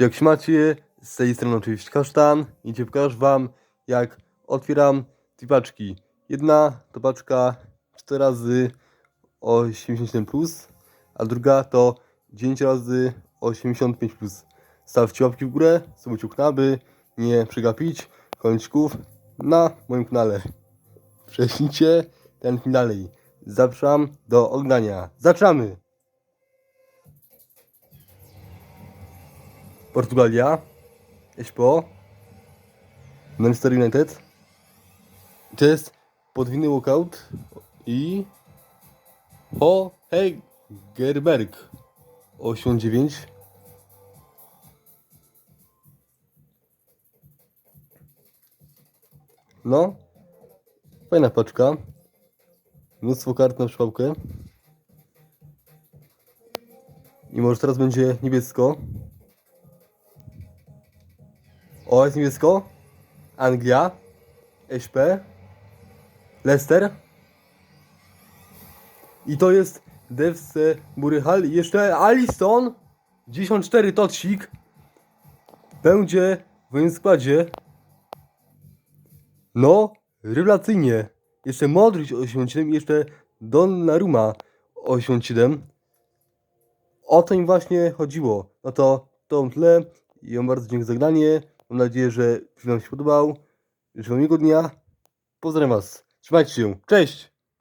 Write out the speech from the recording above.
Jak się macie, z tej strony oczywiście kasztan i pokażę wam jak otwieram dwie paczki. Jedna to paczka 4 razy 87+, plus, a druga to 9 razy 85+. Plus. Stawcie łapki w górę, subujcie kanał, by nie przegapić kończyków na moim kanale. Prześlijcie ten film dalej. Zapraszam do oglądania. Zaczynamy! Portugalia, Espo, Manchester United. To jest podwójny walkout i Ho Hegerberg 89. No, fajna paczka. Mnóstwo kart na szpałkę. I może teraz będzie niebiesko. O, jest niebiesko. Anglia. SP. Leicester. I to jest Devse Buryhal. I jeszcze Aliston. 94 totsik. Będzie w moim składzie. No, rewelacyjnie. Jeszcze Modric 87 i jeszcze Donnarumma 87. O to im właśnie chodziło. No to to tyle. I wam bardzo dziękuję za zagranie. Mam nadzieję, że film wam się podobał. Życzę miłego dnia. Pozdrawiam was. Trzymajcie się. Cześć!